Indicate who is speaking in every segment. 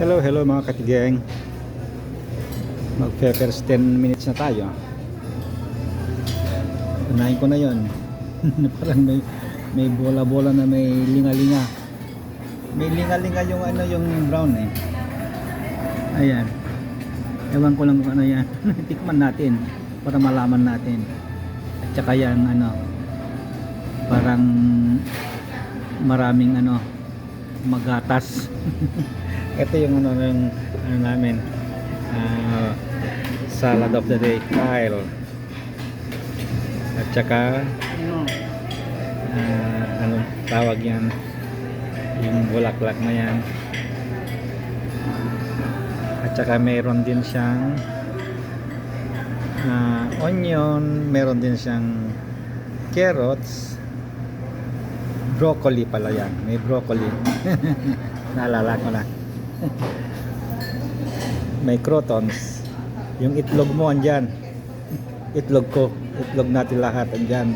Speaker 1: Hello, hello mga katigeng. Mag first 10 minutes na tayo. Unahin ko na yon. Parang may may bola-bola na may linga-linga. May linga-linga yung ano yung brown eh. Ayan. Ewan ko lang kung ano yan. Tikman natin para malaman natin. At saka yan ano parang maraming ano magatas. Ito yung ano yung ano namin ah, salad of the day Kyle. At saka ah, ano tawag yan yung bulaklak na yan. At saka meron din siyang ah, onion, meron din siyang carrots, broccoli pala yan. May broccoli. Naalala ko na. May crotons. Yung itlog mo andyan. Itlog ko. Itlog natin lahat andyan.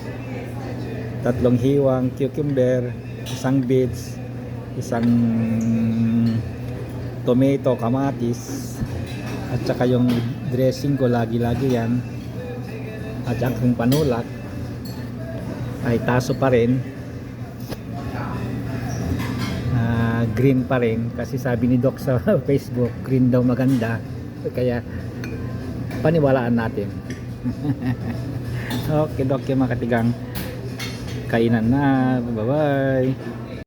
Speaker 1: Tatlong hiwang, cucumber, isang beets, isang tomato, kamatis, at saka yung dressing ko lagi-lagi yan. At yung panulak ay taso pa rin. Green pa rin kasi sabi ni Doc sa Facebook, green daw maganda. Kaya paniwalaan natin. okay, Doc, yung mga katigang kainan na. Bye-bye.